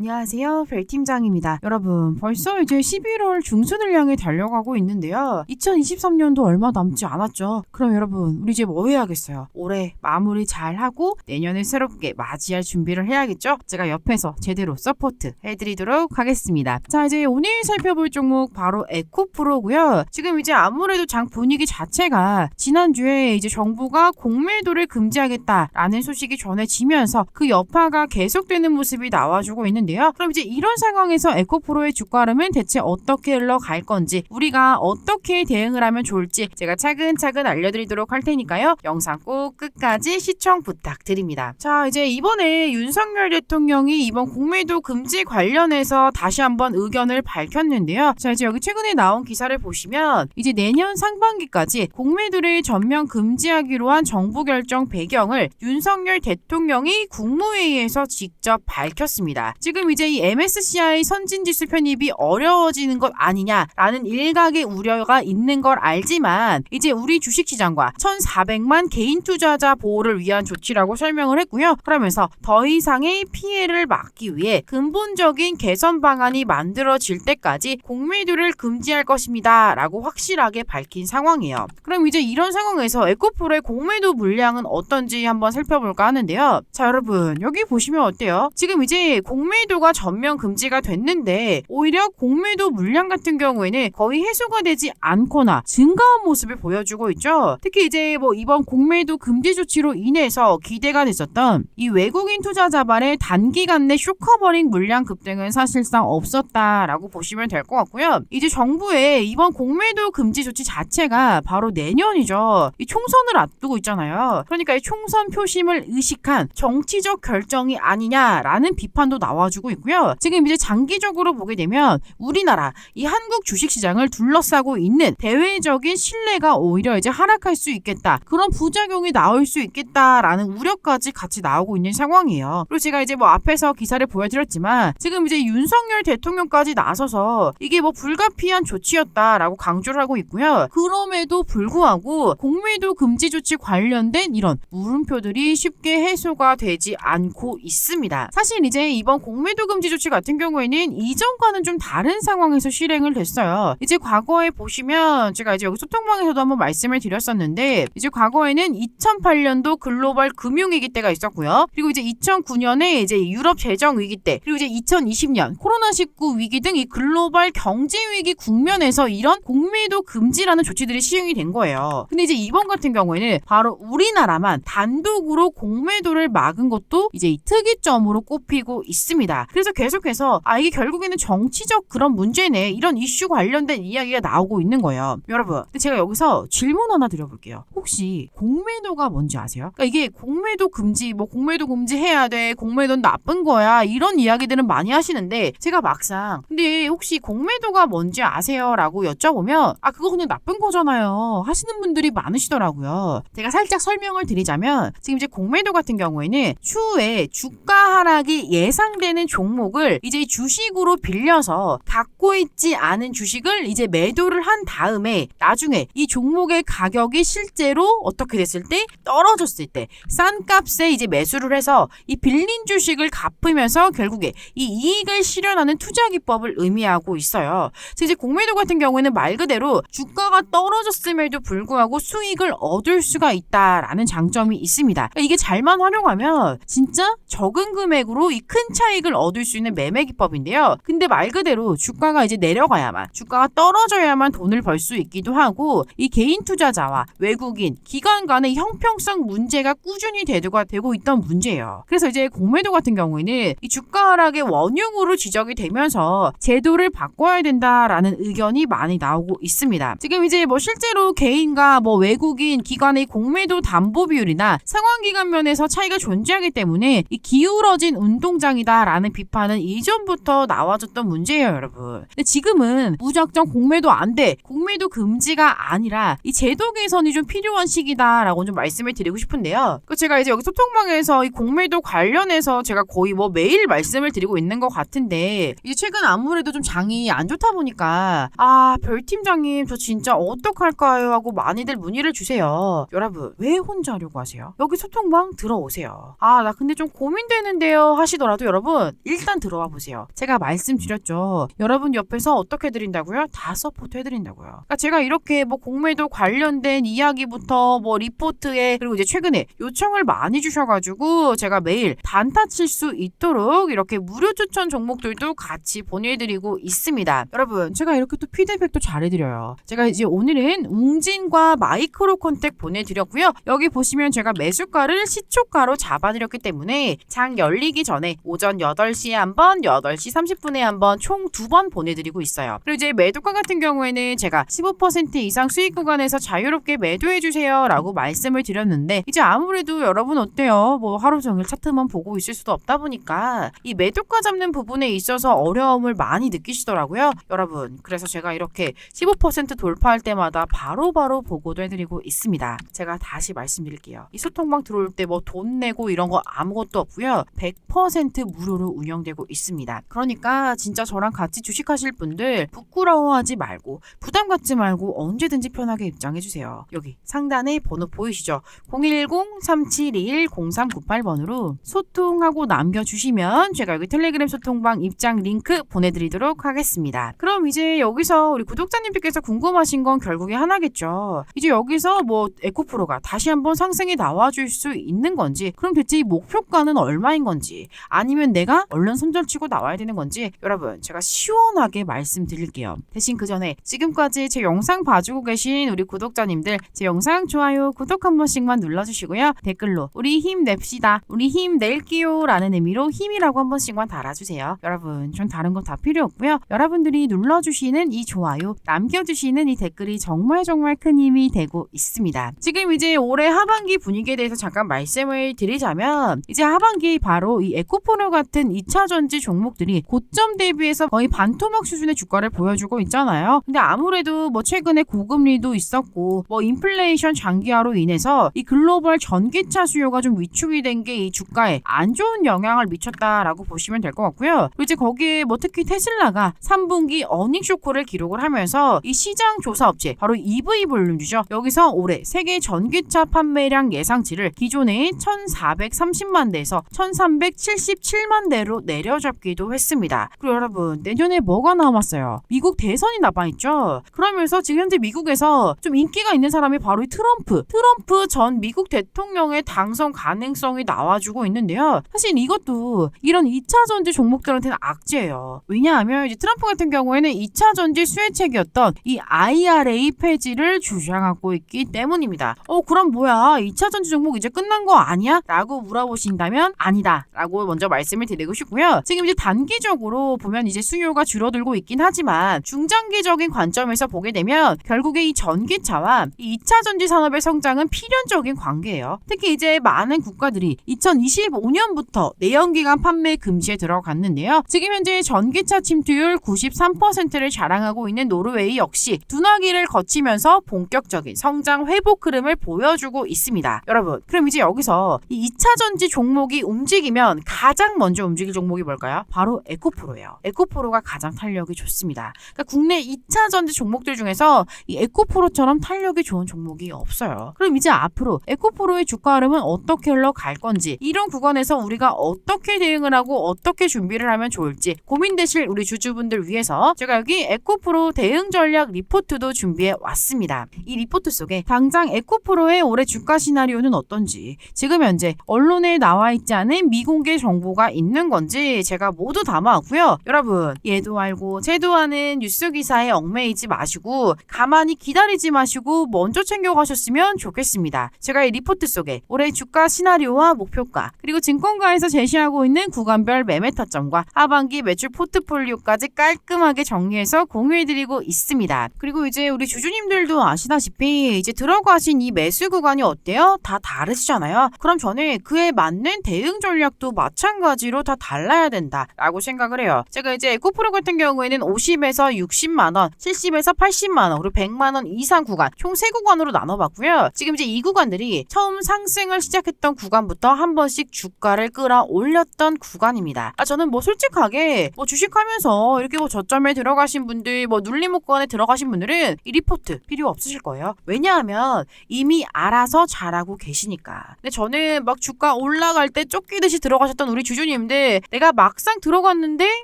안녕하세요. 별팀장입니다. 여러분, 벌써 이제 11월 중순을 향해 달려가고 있는데요. 2023년도 얼마 남지 않았죠. 그럼 여러분, 우리 이제 뭐 해야겠어요? 올해 마무리 잘 하고 내년을 새롭게 맞이할 준비를 해야겠죠? 제가 옆에서 제대로 서포트 해드리도록 하겠습니다. 자, 이제 오늘 살펴볼 종목 바로 에코프로고요. 지금 이제 아무래도 장 분위기 자체가 지난주에 이제 정부가 공매도를 금지하겠다라는 소식이 전해지면서 그 여파가 계속되는 모습이 나와주고 있는데 요. 그럼 이제 이런 상황에서 에코프로의 주가름은 대체 어떻게 흘러갈 건지 우리가 어떻게 대응을 하면 좋을지 제가 차근차근 알려드리도록 할 테니까요. 영상 꼭 끝까지 시청 부탁드립니다. 자 이제 이번에 윤석열 대통령이 이번 공매도 금지 관련해서 다시 한번 의견을 밝혔는데요. 자 이제 여기 최근에 나온 기사를 보시면 이제 내년 상반기까지 공매도를 전면 금지하기로 한 정부 결정 배경을 윤석열 대통령이 국무회의에서 직접 밝혔습니다. 지금 이제 이 MSCI 선진 지수 편입이 어려워지는 것 아니냐라는 일각의 우려가 있는 걸 알지만 이제 우리 주식시장과 1,400만 개인 투자자 보호를 위한 조치라고 설명을 했고요. 그러면서 더 이상의 피해를 막기 위해 근본적인 개선 방안이 만들어질 때까지 공매도를 금지할 것입니다. 라고 확실하게 밝힌 상황이에요. 그럼 이제 이런 상황에서 에코프로의 공매도 물량은 어떤지 한번 살펴볼까 하는데요. 자, 여러분, 여기 보시면 어때요? 지금 이제 공매 도가 전면 금지가 됐는데 오히려 공매도 물량 같은 경우에는 거의 해소가 되지 않거나 증가한 모습을 보여주고 있죠. 특히 이제 뭐 이번 공매도 금지 조치로 인해서 기대가 됐었던 이 외국인 투자 자발의 단기간 내 쇼커버링 물량 급등은 사실상 없었다라고 보시면 될 것 같고요. 이제 정부의 이번 공매도 금지 조치 자체가 바로 내년이죠. 이 총선을 앞두고 있잖아요. 그러니까 이 총선 표심을 의식한 정치적 결정이 아니냐라는 비판도 나와 주고 있고요. 지금 이제 장기적으로 보게 되면 우리나라 이 한국 주식 시장을 둘러싸고 있는 대외적인 신뢰가 오히려 이제 하락할 수 있겠다. 그런 부작용이 나올 수 있겠다라는 우려까지 같이 나오고 있는 상황이에요. 그리고 제가 이제 뭐 앞에서 기사를 보여드렸지만 지금 이제 윤석열 대통령까지 나서서 이게 뭐 불가피한 조치였다라고 강조를 하고 있고요. 그럼에도 불구하고 공매도 금지 조치 관련된 이런 물음표들이 쉽게 해소가 되지 않고 있습니다. 사실 이제 이번 공 매도 금지 조치 같은 경우에는 이전과는 좀 다른 상황에서 실행을 됐어요. 이제 과거에 보시면 제가 이제 여기 소통방에서도 한번 말씀을 드렸었는데 이제 과거에는 2008년도 글로벌 금융위기 때가 있었고요. 그리고 이제 2009년에 이제 유럽 재정 위기 때 그리고 이제 2020년 코로나19 위기 등 이 글로벌 경제 위기 국면에서 이런 공매도 금지라는 조치들이 시행이 된 거예요. 근데 이제 이번 같은 경우에는 바로 우리나라만 단독으로 공매도를 막은 것도 이제 이 특이점으로 꼽히고 있습니다. 그래서 계속해서 아 이게 결국에는 정치적 그런 문제네 이런 이슈 관련된 이야기가 나오고 있는 거예요. 여러분, 근데 제가 여기서 질문 하나 드려볼게요. 혹시 공매도가 뭔지 아세요? 그러니까 이게 공매도 금지, 뭐 공매도 금지해야 돼, 공매도는 나쁜 거야 이런 이야기들은 많이 하시는데 제가 막상 근데 혹시 공매도가 뭔지 아세요?라고 여쭤보면 아 그거 그냥 나쁜 거잖아요 하시는 분들이 많으시더라고요. 제가 살짝 설명을 드리자면 지금 이제 공매도 같은 경우에는 추후에 주가 하락이 예상되는 종목을 이제 주식으로 빌려서 갖고 있지 않은 주식을 이제 매도를 한 다음에 나중에 이 종목의 가격이 실제로 어떻게 됐을 때 떨어졌을 때 싼 값에 이제 매수를 해서 이 빌린 주식을 갚으면서 결국에 이 이익을 실현하는 투자 기법을 의미하고 있어요. 이제 공매도 같은 경우에는 말 그대로 주가가 떨어졌음에도 불구하고 수익을 얻을 수가 있다라는 장점이 있습니다. 그러니까 이게 잘만 활용하면 진짜 적은 금액으로 이 큰 차익을 얻을 수 있는 매매 기법인데요. 근데 말 그대로 주가가 이제 내려가야만 주가가 떨어져야만 돈을 벌 수 있기도 하고 이 개인 투자자와 외국인 기관 간의 형평성 문제가 꾸준히 대두가 되고 있던 문제예요. 그래서 이제 공매도 같은 경우에는 이 주가 하락의 원흉으로 지적이 되면서 제도를 바꿔야 된다라는 의견이 많이 나오고 있습니다. 지금 이제 뭐 실제로 개인과 뭐 외국인 기관의 공매도 담보 비율이나 상환 기간 면에서 차이가 존재하기 때문에 이 기울어진 운동장이다라는 비판은 이전부터 나와줬던 문제예요, 여러분. 근데 지금은 무작정 공매도 안 돼, 공매도 금지가 아니라 이 제도 개선이 좀 필요한 시기다라고 좀 말씀을 드리고 싶은데요. 그 제가 이제 여기 소통방에서 이 공매도 관련해서 제가 거의 뭐 매일 말씀을 드리고 있는 것 같은데 이제 최근 아무래도 좀 장이 안 좋다 보니까 아 별 팀장님 저 진짜 어떡할까요 하고 많이들 문의를 주세요. 여러분 왜 혼자 하려고 하세요? 여기 소통방 들어오세요. 아 나 근데 좀 고민되는데요 하시더라도 여러분 여러분 일단 들어와 보세요. 제가 말씀드렸죠. 여러분 옆에서 어떻게 드린다고요? 다 서포트 해드린다고요. 그러니까 제가 이렇게 뭐 공매도 관련된 이야기부터 뭐 리포트에 그리고 이제 최근에 요청을 많이 주셔가지고 제가 매일 단타 칠 수 있도록 이렇게 무료 추천 종목들도 같이 보내드리고 있습니다. 여러분 제가 이렇게 또 피드백도 잘해드려요. 제가 이제 오늘은 웅진과 마이크로 컨택 보내드렸고요. 여기 보시면 제가 매수가를 시초가로 잡아드렸기 때문에 장 열리기 전에 오전 8 시에 한 번, 8시 30분에 한 번 총 두 번 보내드리고 있어요. 그리고 이제 매도가 같은 경우에는 제가 15% 이상 수익 구간에서 자유롭게 매도해주세요 라고 말씀을 드렸는데 이제 아무래도 여러분 어때요? 뭐 하루 종일 차트만 보고 있을 수도 없다 보니까 이 매도가 잡는 부분에 있어서 어려움을 많이 느끼시더라고요. 여러분 그래서 제가 이렇게 15% 돌파할 때마다 바로바로 보고도 해드리고 있습니다. 제가 다시 말씀드릴게요. 이 소통방 들어올 때 뭐 돈 내고 이런 거 아무것도 없고요. 100% 무료로 운영되고 있습니다. 그러니까 진짜 저랑 같이 주식하실 분들 부끄러워하지 말고 부담 갖지 말고 언제든지 편하게 입장해 주세요. 여기 상단에 번호 보이시죠? 010-3721-0398번으로 소통하고 남겨주시면 제가 여기 텔레그램 소통방 입장 링크 보내드리도록 하겠습니다. 그럼 이제 여기서 우리 구독자님들께서 궁금하신 건 결국에 하나겠죠. 이제 여기서 뭐 에코프로가 다시 한번 상승이 나와줄 수 있는 건지 그럼 대체 이 목표가는 얼마인 건지 아니면 내가 얼른 손절치고 나와야 되는 건지 여러분 제가 시원하게 말씀드릴게요. 대신 그 전에 지금까지 제 영상 봐주고 계신 우리 구독자님들 제 영상 좋아요 구독 한 번씩만 눌러주시고요. 댓글로 우리 힘냅시다 우리 힘낼게요 라는 의미로 힘이라고 한 번씩만 달아주세요. 여러분 전 다른 거다 필요 없고요. 여러분들이 눌러주시는 이 좋아요 남겨주시는 이 댓글이 정말 정말 큰 힘이 되고 있습니다. 지금 이제 올해 하반기 분위기에 대해서 잠깐 말씀을 드리자면 이제 하반기 바로 이 에코포르 같은 2차 전지 종목들이 고점 대비해서 거의 반토막 수준의 주가를 보여주고 있잖아요. 근데 아무래도 뭐 최근에 고금리도 있었고 뭐 인플레이션 장기화로 인해서 이 글로벌 전기차 수요가 좀 위축이 된 게 이 주가에 안 좋은 영향을 미쳤다라고 보시면 될 것 같고요. 이제 거기에 뭐 특히 테슬라가 3분기 어닝 쇼크를 기록을 하면서 이 시장 조사 업체 바로 EV 볼륨주죠. 여기서 올해 세계 전기차 판매량 예상치를 기존의 1,430만 대에서 1,377만 대로 내려잡기도 했습니다. 그리고 여러분 내년에 뭐가 남았어요? 미국 대선이 남아있죠. 그러면서 지금 현재 미국에서 좀 인기가 있는 사람이 바로 이 트럼프. 트럼프 전 미국 대통령의 당선 가능성이 나와주고 있는데요. 사실 이것도 이런 2차 전지 종목들한테는 악재예요. 왜냐하면 이제 트럼프 같은 경우에는 2차 전지 수혜책이었던 이 IRA 폐지를 주장하고 있기 때문입니다. 어 그럼 뭐야 2차 전지 종목 이제 끝난 거 아니야? 라고 물어보신다면 아니다 라고 먼저 말씀을 드 리고 싶고요. 지금 이제 단기적으로 보면 이제 수요가 줄어들고 있긴 하지만 중장기적인 관점에서 보게 되면 결국에 이 전기차와 이 2차 전지 산업의 성장은 필연적인 관계예요. 특히 이제 많은 국가들이 2025년부터 내연기관 판매 금지에 들어갔는데요. 지금 현재 전기차 침투율 93%를 자랑하고 있는 노르웨이 역시 둔화기를 거치면서 본격적인 성장 회복 흐름을 보여주고 있습니다. 여러분, 그럼 이제 여기서 이 2차 전지 종목이 움직이면 가장 먼저 움직일 종목이 뭘까요? 바로 에코프로예요. 에코프로가 가장 탄력이 좋습니다. 그러니까 국내 2차 전지 종목들 중에서 이 에코프로처럼 탄력이 좋은 종목이 없어요. 그럼 이제 앞으로 에코프로의 주가 흐름은 어떻게 흘러갈 건지 이런 구간에서 우리가 어떻게 대응을 하고 어떻게 준비를 하면 좋을지 고민되실 우리 주주분들 위해서 제가 여기 에코프로 대응 전략 리포트도 준비해 왔습니다. 이 리포트 속에 당장 에코프로의 올해 주가 시나리오는 어떤지 지금 현재 언론에 나와 있지 않은 미공개 정보가 있는 건지 제가 모두 담아왔고요. 여러분 얘도 알고 쟤도 아는 뉴스 기사에 얽매이지 마시고 가만히 기다리지 마시고 먼저 챙겨가셨으면 좋겠습니다. 제가 이 리포트 속에 올해 주가 시나리오와 목표가 그리고 증권가에서 제시하고 있는 구간별 매매 타점과 하반기 매출 포트폴리오까지 깔끔하게 정리해서 공유해드리고 있습니다. 그리고 이제 우리 주주님들도 아시다시피 이제 들어가신 이 매수 구간이 어때요? 다 다르시잖아요. 그럼 저는 그에 맞는 대응 전략도 마찬가지로 다 달라야 된다라고 생각을 해요. 제가 이제 에코프로 같은 경우에는 50에서 60만 원, 70에서 80만 원, 그리고 100만 원 이상 구간 총세 구간으로 나눠봤고요. 지금 이제 이 구간들이 처음 상승을 시작했던 구간부터 한 번씩 주가를 끌어올렸던 구간입니다. 아 저는 뭐 솔직하게 뭐 주식하면서 이렇게 뭐 저점에 들어가신 분들, 뭐 눌림목권에 들어가신 분들은 이 리포트 필요 없으실 거예요. 왜냐하면 이미 알아서 잘하고 계시니까. 근데 저는 막 주가 올라갈 때 쫓기듯이 들어가셨던 우리 주주님들 있는데 내가 막상 들어갔는데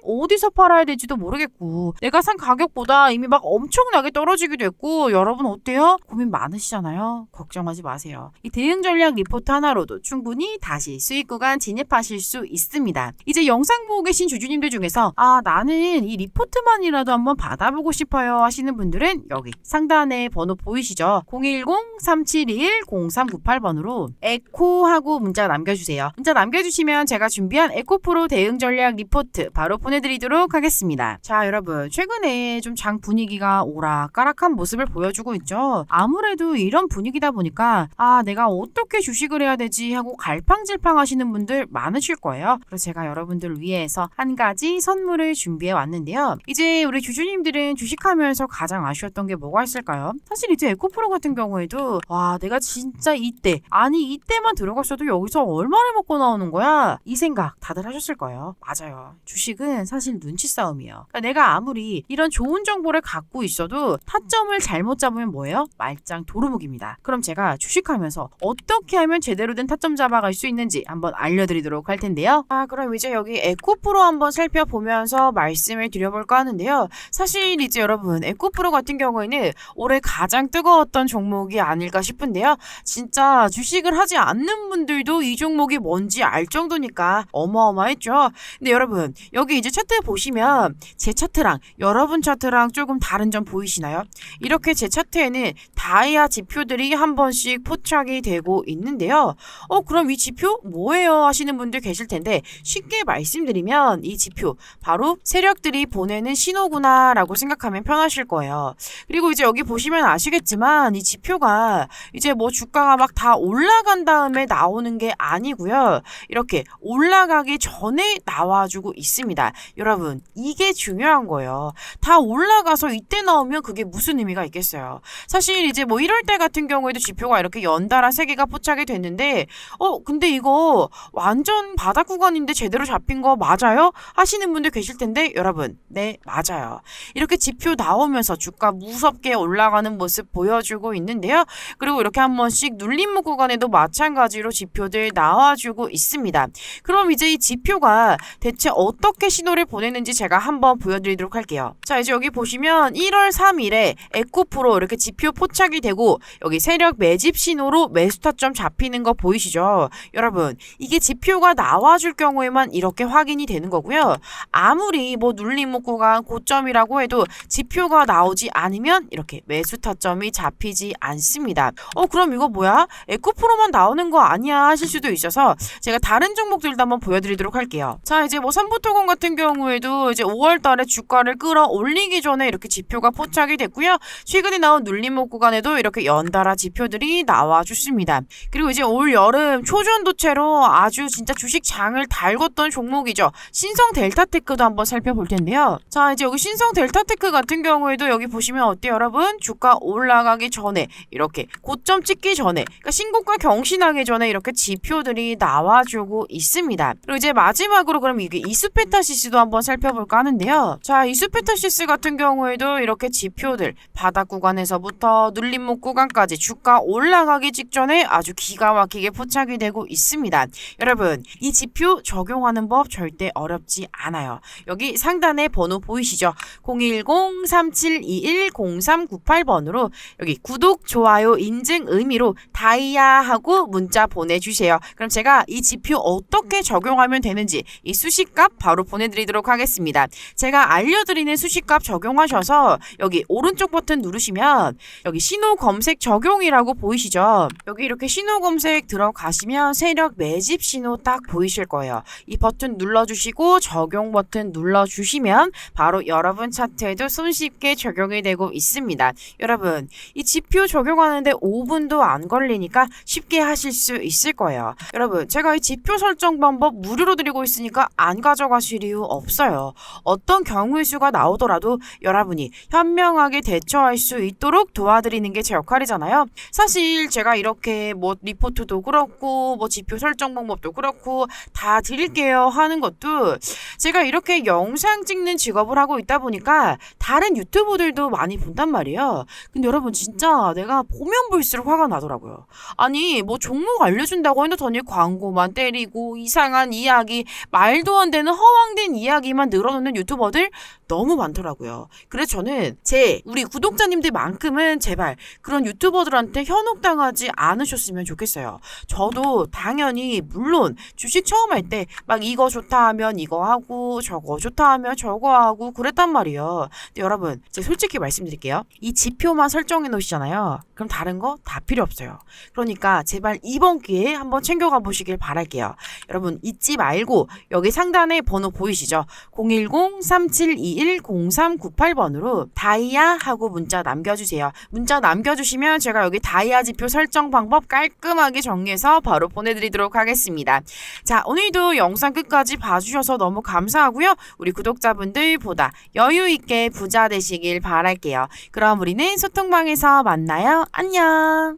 어디서 팔아야 될지도 모르겠고 내가 산 가격보다 이미 막 엄청나게 떨어지기도 했고 여러분 어때요? 고민 많으시잖아요. 걱정하지 마세요. 이 대응 전략 리포트 하나로도 충분히 다시 수익 구간 진입하실 수 있습니다. 이제 영상 보고 계신 주주님들 중에서 아 나는 이 리포트만이라도 한번 받아보고 싶어요 하시는 분들은 여기 상단에 번호 보이시죠? 010-3721-0398번으로 에코 하고 문자 남겨주세요. 문자 남겨주시면 제가 준비한 에코 프로 대응 전략 리포트 바로 보내드리도록 하겠습니다. 자 여러분 최근에 좀 장 분위기가 오락가락한 모습을 보여주고 있죠. 아무래도 이런 분위기다 보니까 아 내가 어떻게 주식을 해야 되지 하고 갈팡질팡 하시는 분들 많으실 거예요. 그래서 제가 여러분들 위해서 한 가지 선물을 준비해 왔는데요. 이제 우리 주주님들은 주식하면서 가장 아쉬웠던 게 뭐가 있을까요? 사실 이제 에코프로 같은 경우에도 와 내가 진짜 이때 아니 이때만 들어갔어도 여기서 얼마를 먹고 나오는 거야 이 생각 다들 하셨을 거예요. 맞아요. 주식은 사실 눈치 싸움이에요. 그러니까 내가 아무리 이런 좋은 정보를 갖고 있어도 타점을 잘못 잡으면 뭐예요? 말짱 도루묵입니다. 그럼 제가 주식하면서 어떻게 하면 제대로 된 타점 잡아갈 수 있는지 한번 알려드리도록 할 텐데요. 아 그럼 이제 여기 에코프로 한번 살펴보면서 말씀을 드려볼까 하는데요. 사실 이제 여러분 에코프로 같은 경우에는 올해 가장 뜨거웠던 종목이 아닐까 싶은데요. 진짜 주식을 하지 않는 분들도 이 종목이 뭔지 알 정도니까 어마어마 했죠. 근데 여러분 여기 이제 차트 보시면 제 차트랑 여러분 차트랑 조금 다른 점 보이시나요? 이렇게 제 차트에는 다이아 지표들이 한 번씩 포착이 되고 있는데요. 어 그럼 이 지표 뭐예요 하시는 분들 계실 텐데 쉽게 말씀드리면 이 지표 바로 세력들이 보내는 신호구나라고 생각하면 편하실 거예요. 그리고 이제 여기 보시면 아시겠지만 이 지표가 이제 뭐 주가가 막 다 올라간 다음에 나오는 게 아니고요. 이렇게 올라가기 전에 나와주고 있습니다. 여러분 이게 중요한 거예요. 다 올라가서 이때 나오면 그게 무슨 의미가 있겠어요. 사실 이제 뭐 1월 달 같은 경우에도 지표가 이렇게 연달아 세 개가 포착이 됐는데 어 근데 이거 완전 바닥 구간인데 제대로 잡힌 거 맞아요? 하시는 분들 계실 텐데 여러분 네 맞아요. 이렇게 지표 나오면서 주가 무섭게 올라가는 모습 보여주고 있는데요. 그리고 이렇게 한 번씩 눌림목 구간에도 마찬가지로 지표들 나와주고 있습니다. 그럼 이제 이 지표 가 대체 어떻게 신호를 보내는지 제가 한번 보여드리도록 할게요. 자 이제 여기 보시면 1월 3일에 에코프로 이렇게 지표 포착이 되고 여기 세력 매집 신호로 매수 타점 잡히는 거 보이시죠? 여러분 이게 지표가 나와줄 경우에만 이렇게 확인이 되는 거고요. 아무리 뭐 눌림목 구간 고점이라고 해도 지표가 나오지 않으면 이렇게 매수 타점이 잡히지 않습니다. 어 그럼 이거 뭐야? 에코프로만 나오는 거 아니야 하실 수도 있어서 제가 다른 종목들도 한번 보여드리도록 할게요. 자 이제 뭐 삼부토건 같은 경우에도 이제 5월 달에 주가를 끌어올리기 전에 이렇게 지표가 포착이 됐고요. 최근에 나온 눌림목 구간에도 이렇게 연달아 지표들이 나와줬습니다. 그리고 이제 올 여름 초전도체로 아주 진짜 주식 장을 달궜던 종목이죠. 신성 델타테크도 한번 살펴볼 텐데요. 자 이제 여기 신성 델타테크 같은 경우에도 여기 보시면 어때요 여러분? 주가 올라가기 전에 이렇게 고점 찍기 전에 그러니까 신고가 경신하기 전에 이렇게 지표들이 나와주고 있습니다. 그리고 이제 마지막으로 그럼 이게 이수페타시스도 한번 살펴볼까 하는데요. 자 이수페타시스 같은 경우에도 이렇게 지표들 바닥 구간에서부터 눌림목 구간까지 주가 올라가기 직전에 아주 기가 막히게 포착이 되고 있습니다. 여러분 이 지표 적용하는 법 절대 어렵지 않아요. 여기 상단에 번호 보이시죠? 010-3721-0398번으로 여기 구독, 좋아요, 인증 의미로 다이아 하고 문자 보내주세요. 그럼 제가 이 지표 어떻게 적용하면 되는지 이 수식값 바로 보내드리도록 하겠습니다. 제가 알려드리는 수식값 적용하셔서 여기 오른쪽 버튼 누르시면 여기 신호 검색 적용이라고 보이시죠? 여기 이렇게 신호 검색 들어가시면 세력 매집 신호 딱 보이실 거예요. 이 버튼 눌러주시고 적용 버튼 눌러주시면 바로 여러분 차트에도 손쉽게 적용이 되고 있습니다. 여러분 이 지표 적용하는데 5분도 안 걸리니까 쉽게 하실 수 있을 거예요. 여러분 제가 이 지표 설정 방법 무료 로 드리고 있으니까 안 가져가실 이유 없어요. 어떤 경우의 수가 나오더라도 여러분이 현명하게 대처할 수 있도록 도와드리는 게 제 역할이잖아요. 사실 제가 이렇게 뭐 리포트도 그렇고 뭐 지표 설정 방법도 그렇고 다 드릴게요 하는 것도 제가 이렇게 영상 찍는 직업을 하고 있다 보니까 다른 유튜브들도 많이 본단 말이에요. 근데 여러분 진짜 내가 보면 볼수록 화가 나더라고요. 아니 뭐 종목 알려준다고 해놓더니 광고만 때리고 이상한 이야기 이야기, 말도 안 되는 허황된 이야기만 늘어놓는 유튜버들 너무 많더라고요. 그래서 저는 제 우리 구독자님들만큼은 제발 그런 유튜버들한테 현혹당하지 않으셨으면 좋겠어요. 저도 당연히 물론 주식 처음 할 때 막 이거 좋다 하면 이거 하고 저거 좋다 하면 저거 하고 그랬단 말이에요. 여러분, 제가 솔직히 말씀드릴게요. 이 지표만 설정해 놓으시잖아요. 그럼 다른 거 다 필요 없어요. 그러니까 제발 이번 기회에 한번 챙겨가 보시길 바랄게요. 여러분 잊지 말고 여기 상단에 번호 보이시죠? 010-3721-0398번으로 다이아 하고 문자 남겨주세요. 문자 남겨주시면 제가 여기 다이아 지표 설정 방법 깔끔하게 정리해서 바로 보내드리도록 하겠습니다. 자 오늘도 영상 끝까지 봐주셔서 너무 감사하고요. 우리 구독자분들 보다 여유 있게 부자 되시길 바랄게요. 그럼 우리는 소통방에서 만나요. 안녕.